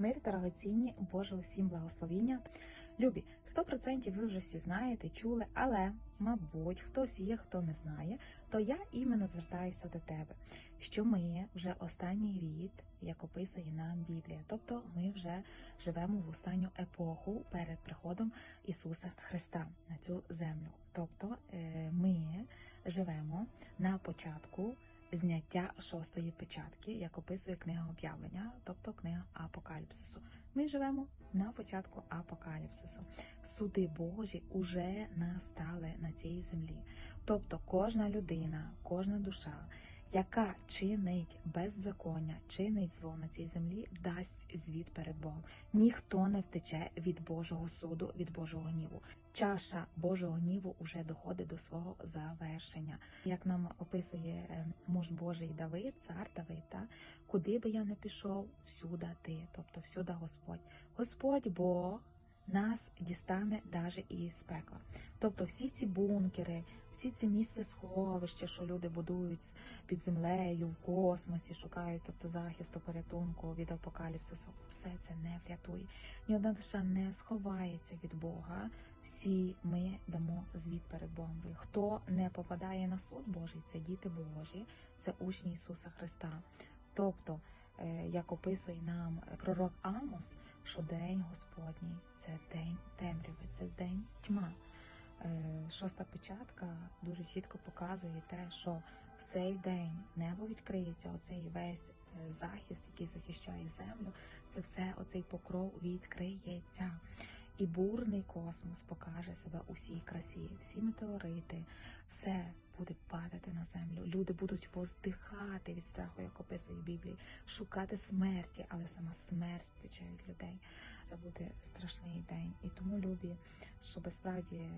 Мир дорогоцінні, Боже усім благословіння. Любі, 100% ви вже всі знаєте, чули, але, мабуть, хтось є, хто не знає, то я іменно звертаюся до тебе, що ми вже останній рід, як описує нам Біблія, тобто ми вже живемо в останню епоху перед приходом Ісуса Христа на цю землю. Тобто е, ми живемо на початку зняття шостої печатки, як описує книга об'явлення, тобто книга Апокаліпсису. Ми живемо на початку апокаліпсису. Суди Божі уже настали на цій землі. Тобто кожна людина, кожна душа, яка чинить беззаконня, чинить зло на цій землі, дасть звіт перед Богом. Ніхто не втече від Божого суду, від Божого гніву. Чаша Божого гніву уже доходить до свого завершення. Як нам описує е, муж Божий Давид, цар Давид, та, куди би я не пішов, всюди ти, тобто всюди Господь. Господь Бог нас дістане навіть із пекла. Тобто всі ці бункери, всі ці місця сховища, що люди будують під землею, в космосі, шукають тобто захисту, порятунку від апокаліпсису, все це не врятує. Ні одна душа не сховається від Бога. Всі ми дамо звіт перед Богом. Хто не попадає на суд Божий, це діти Божі, це учні Ісуса Христа. Тобто, як описує нам пророк Амос, що день Господній це день темряви, це день тьма. Е, Шоста печатка дуже чітко показує те, що в цей день небо відкриється, оцей весь е, захист, який захищає землю, це все оцей покров відкриється. І бурний космос покаже себе у всій красі, всі метеорити, все буде падати на землю. Люди будуть воздихати від страху, як описує Біблія, шукати смерті, але сама смерть тече від людей. Це буде страшний день. І тому любі, щоб справді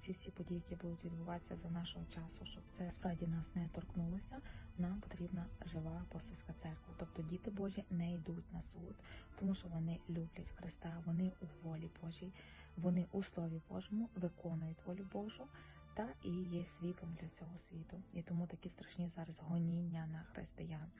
ці всі події, які будуть відбуватися за нашого часу, щоб це справді нас не торкнулося. Нам потрібна жива апостольська церква. Тобто діти Божі не йдуть на суд, тому що вони люблять Христа, вони у волі Божій, вони у Слові Божому виконують волю Божу та і є світлом для цього світу. І тому такі страшні зараз гоніння на християн.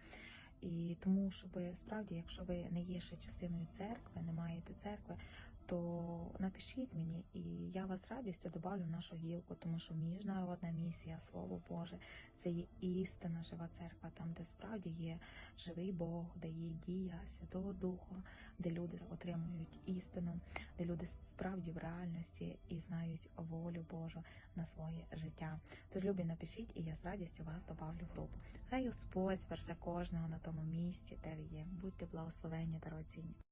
І тому, щоб справді, якщо ви не є ще частиною церкви, не маєте церкви, то напишіть мені, і я вас з радістю добавлю в нашу гілку, тому що міжнародна місія, Слово Боже, це є істина жива церква, там, де справді є живий Бог, де є дія Святого Духа, де люди отримують істину, де люди справді в реальності і знають волю Божу на своє життя. Тож, любі, напишіть, і я з радістю вас добавлю в групу. Хай Господь зверше кожного на тому місці, де ви є. Будьте благословенні, дорогоцінні.